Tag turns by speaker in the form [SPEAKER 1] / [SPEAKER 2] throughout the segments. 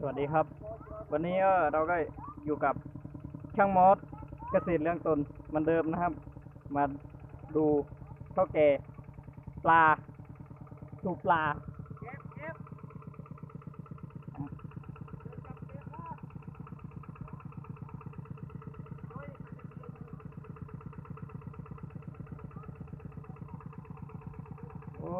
[SPEAKER 1] สวัสดีครับ วันนี้เราก็อยู่กับช่างมอสเกษตรเรื่องตนเหมันเดิมนะครับ มาดูเท่าแก่ปลาดูปลา โอ้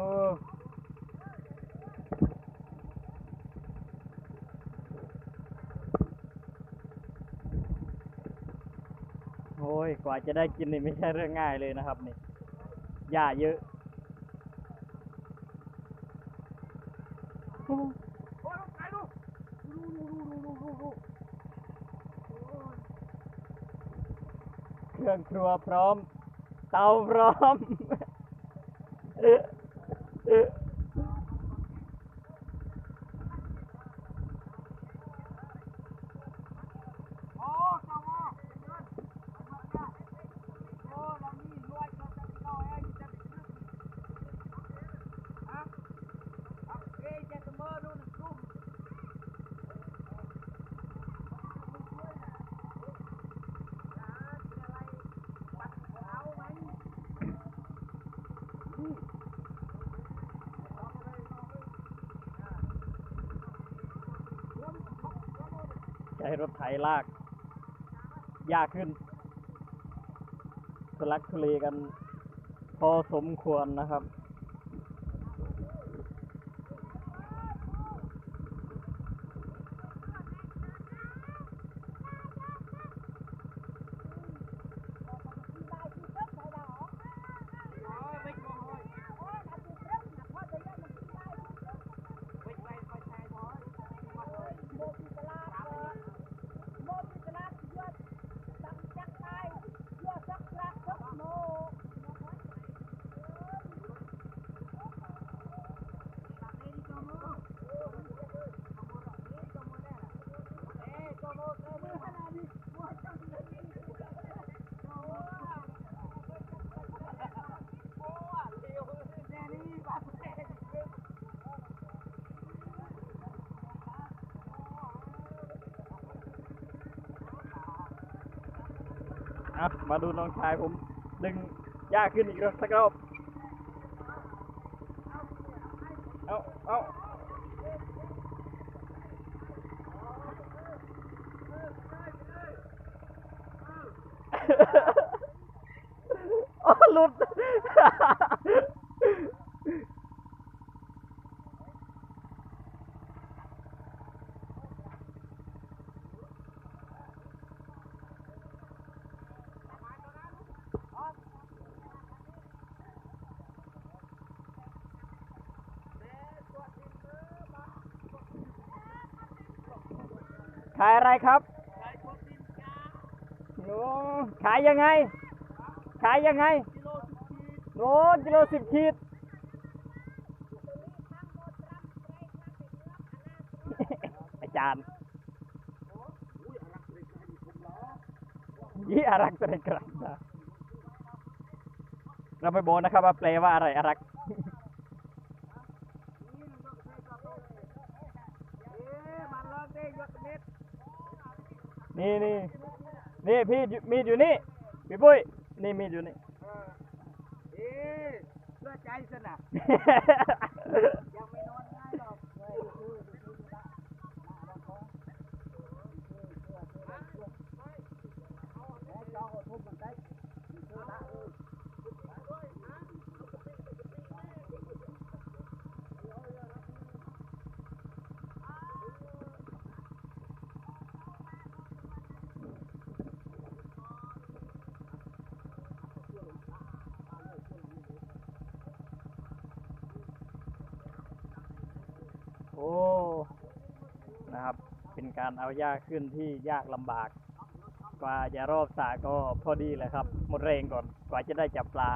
[SPEAKER 1] โอ้ย ก ว่าจะได้กินนี่ไม่ใช่เรื่องง่ายเลยนะครับนี่หญ้าเยอะเครื่องครัวพร้อม เตาพร้อม ให้รถไถลากยากขึ้นทุลักทุเลกัน พอสมควรนะครับ อะมาดูน้องชายผม ดึงยากขึ้นอีกรอบสักรอบ เอาเอาโอ้หลุด ขายอะไรครับ โอ้ขายยังไง ขายยังไงโอ้กิโลสิบขีด อาจารย์ยี่อารักตะเรกรักนะเราไม่บอกนะครับว่าแปลว่าอะไรอารัก นี่นี่นี่พี่อยู่มีดอยู่นี่พี่ปุ้ยนี่มีดอยู่นี่
[SPEAKER 2] เอ๊ะเพื่อใจสนะยังไม่นอนง่ายหรอกเฮ้ยคือคือคือละละละของแล้วเจ้าก็ทุบมันได้คือละเออ
[SPEAKER 1] โอ้ นะครับ เป็น การเอาหญ้าขึ้นที่ยากลำบาก กว่าจะรอบสาก็พอดีเลยครับ หมดแรงก่อนกว่าจะได้จับปลา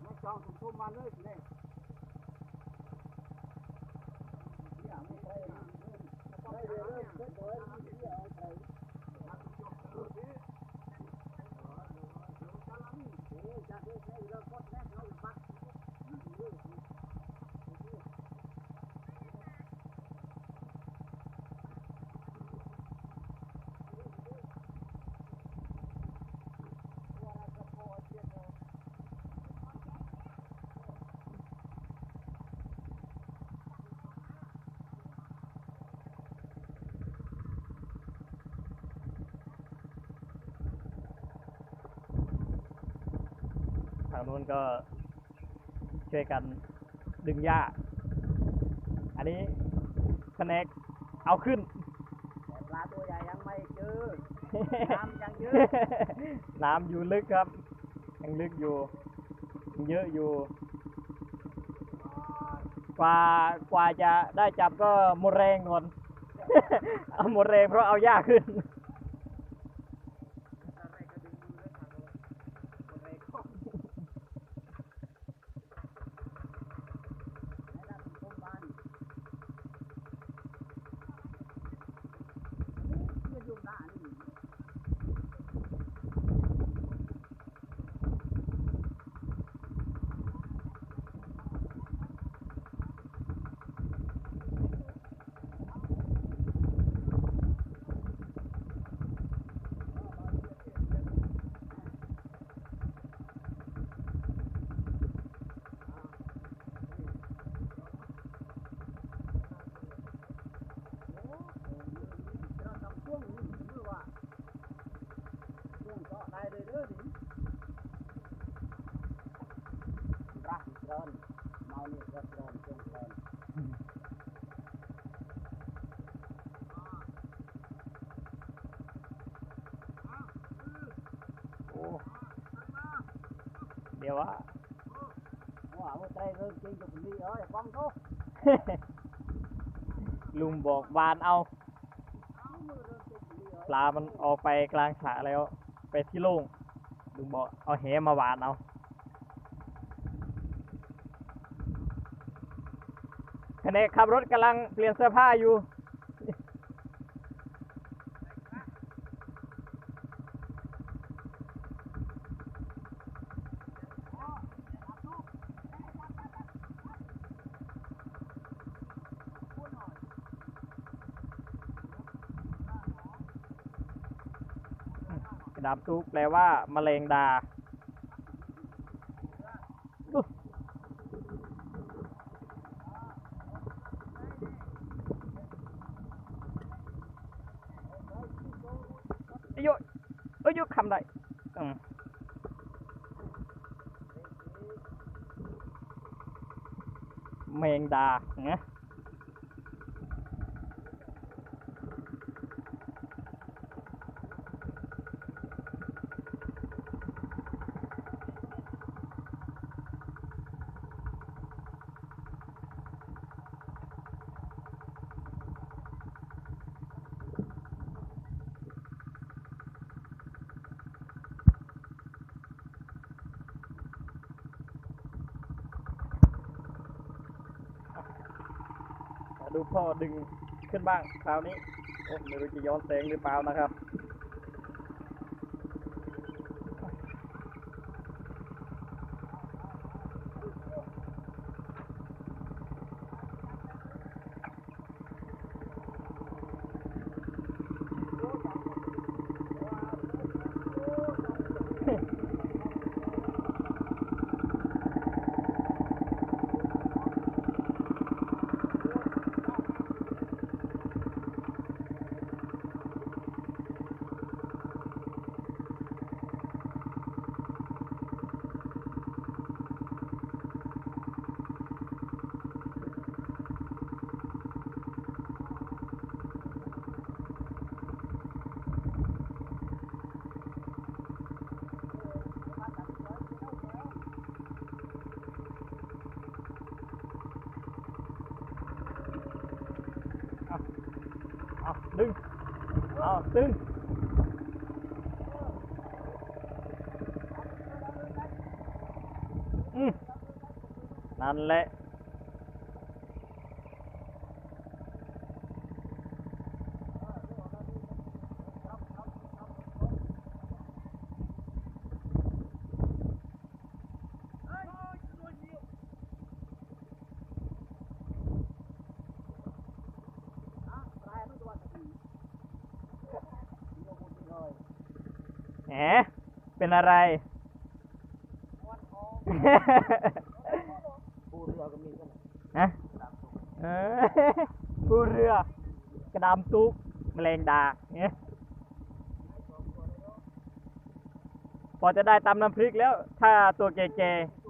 [SPEAKER 2] แล้วจองสมทบมาเลยสิเนี่ย เนี่ยไม่ใช่นะได้เลยเริ่มเสร็จ
[SPEAKER 1] ทางนู้นก็ช่วยกันดึงหญ้า อันนี้แผนกเอาขึ้น
[SPEAKER 2] แต่ปลาตัวใหญ่ยังไม่เจอ น้ำยังเยอะ
[SPEAKER 1] น้ำอยู่ลึกครับ ยังลึกอยู่ยังเยอะอยู่ กว่ากว่าจะได้จับก็หมดแรงก่อน เอาหมดแรงเพราะเอาหญ้าขึ้น
[SPEAKER 2] อะไรก็ดึงมือแล้วค่ะอะไรก็ไหนล่ะคุณผู้บ้านนี่เพื่อนอยู่หน้านี่ เราทำช่วงนี้เมื่อว่าช่วงก็ได้เลยเด้อดิรักเกินเมาเนี่ยรักเกินช่วงเกิน
[SPEAKER 1] โอ้ เดี๋ยวว่า
[SPEAKER 2] วใจเริ่มจริงกับคนนี้เอ้ยฟังเขา
[SPEAKER 1] ลุงบอกวานเอา ปลามันออกไปกลางสระแล้ว ไปที่โล่งลุงบอกเอาแหมาหวานเอาขณะขับรถกำลังเปลี่ยนเสื้อผ้าอยู่ กระ ดาบซุกแปลว่าแมลงดาอุ๊ยเอ้ยโยเอ้ย ดูพ่อดึงขึ้นบ้างคราวนี้โอ้ไม่รู้จะย้อนแสงหรือเปล่านะครับ เอาดึง อืมนั่นแหละ
[SPEAKER 2] เแห
[SPEAKER 1] มเป็นอะไร
[SPEAKER 2] ปูเรือก็มีกัน
[SPEAKER 1] ฮะเออผู้เรือ กระดามตุกแมลงดาเนี่ยพอจะได้ตำน้ำพริกแล้ว ถ้าตัวแก่ๆ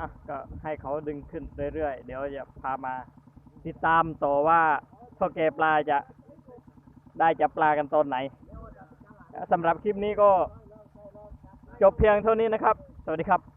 [SPEAKER 1] อะก็ให้เขาดึงขึ้นเรื่อยๆ เดี๋ยวจะพามาติดตามต่อว่าพ่อแกปลาจะได้จับปลากันตอนไหนสำหรับคลิปนี้ก็จบเพียงเท่านี้นะครับ สวัสดีครับ